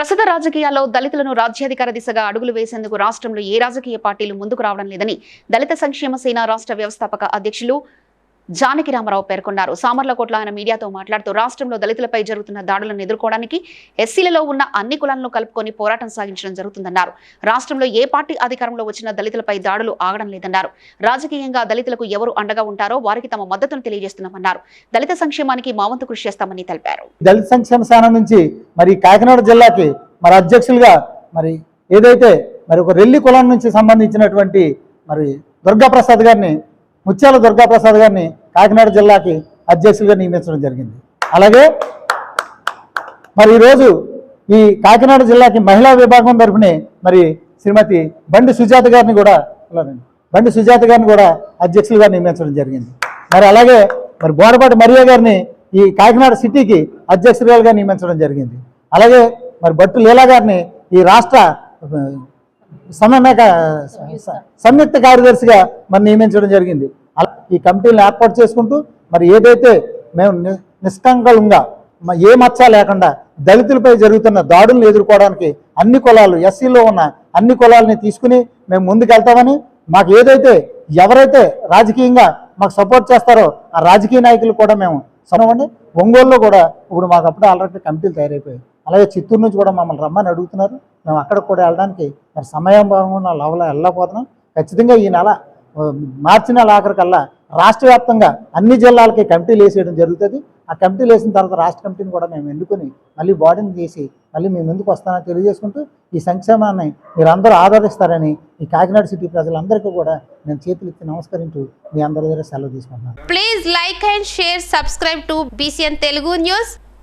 ప్రస్తుత రాజకీయాల్లో దళితులను రాజ్యాధికార దిశగా అడుగులు వేసేందుకు రాష్ట్రంలో ఏ రాజకీయ పార్టీలు ముందుకు రావడం లేదని దళిత సంక్షేమ సేన రాష్ట్ర వ్యవస్థాపక అధ్యక్షులు జానకి రామారావు పేర్కొన్నారు. సామర్లకోట్లో ఆయన మీడియాతో మాట్లాడుతూ రాష్ట్రంలో దళితులపై జరుగుతున్న దాడులను ఎదుర్కోవడానికి ఎస్సీలలో ఉన్న అన్ని కులాలను కలుపుకొని పోరాటం సాగించడం జరుగుతుందన్నారు. రాష్ట్రంలో ఏ పార్టీ అధికారంలో వచ్చిన దళితులపై దాడులు ఆగడం లేదన్నారు. రాజకీయంగా దళితులకు ఎవరు అండగా ఉంటారో వారికి తమ మద్దతును తెలియజేస్తున్నామన్నారు. దళిత సంక్షేమానికి మా వంతు కృషి చేస్తామని తెలిపారు. దళిత సంక్షేమ స్థానం నుంచి మరి కాకినాడ జిల్లాకి మరి అధ్యక్షులుగా మరి ఏదైతే మరి ఒక రెల్లి కులం నుంచి సంబంధించినటువంటి మరి దుర్గాప్రసాద్ గారిని ముత్యాల దుర్గాప్రసాద్ గారిని కాకినాడ జిల్లాకి అధ్యక్షులుగా నియమించడం జరిగింది. అలాగే మరి ఈరోజు ఈ కాకినాడ జిల్లాకి మహిళా విభాగం తరఫునే మరి శ్రీమతి బండి సుజాత గారిని కూడా బండి సుజాత గారిని కూడా అధ్యక్షులుగా నియమించడం జరిగింది. మరి అలాగే మరి బోరపాటి మరియా గారిని ఈ కాకినాడ సిటీకి అధ్యక్షురాలుగా నియమించడం జరిగింది. అలాగే మరి బట్టు లీలా గారిని ఈ రాష్ట్ర సమన్వయ సంయుక్త కార్యదర్శిగా మరి నియమించడం జరిగింది. అలా ఈ కమిటీలను ఏర్పాటు చేసుకుంటూ మరి ఏదైతే మేము నిష్కంకలంగా ఏ మచ్చ లేకుండా దళితులపై జరుగుతున్న దాడులను ఎదుర్కోవడానికి అన్ని కులాలు ఎస్సీలో ఉన్న అన్ని కులాలని తీసుకుని మేము ముందుకెళ్తామని మాకు ఏదైతే ఎవరైతే రాజకీయంగా మాకు సపోర్ట్ చేస్తారో ఆ రాజకీయ నాయకులు కూడా మేము సమండి ఒంగోలులో కూడా ఇప్పుడు మాకు అప్పుడు ఆల్రెడీ కమిటీలు తయారైపోయాయి. అలాగే చిత్తూరు నుంచి కూడా మమ్మల్ని రమ్మని అడుగుతున్నారు. మేము అక్కడ కూడా వెళ్ళడానికి మరి సమయం బాగున్న లెవెల్ వెళ్ళకపోతున్నాం. ఖచ్చితంగా ఈ నెల మార్చి నెల ఆఖరికల్లా రాష్ట్ర వ్యాప్తంగా అన్ని జిల్లాలకి కమిటీలు వేసేయడం జరుగుతుంది. ఆ కమిటీలు వేసిన తర్వాత రాష్ట్ర కమిటీని కూడా మేము ఎన్నుకొని మళ్ళీ బాడీని చేసి మళ్ళీ మేము ఎందుకు వస్తానని తెలియజేసుకుంటూ ఈ సంక్షేమాన్ని మీరందరూ ఆదరిస్తారని ఈ కాకినాడ సిటీ ప్రజలందరికీ కూడా నేను చేతులు ఎత్తి నమస్కరించు. మీ అందరి దగ్గర సెలవు తీసుకుంటున్నాను. Please like and share subscribe to BCN Telugu news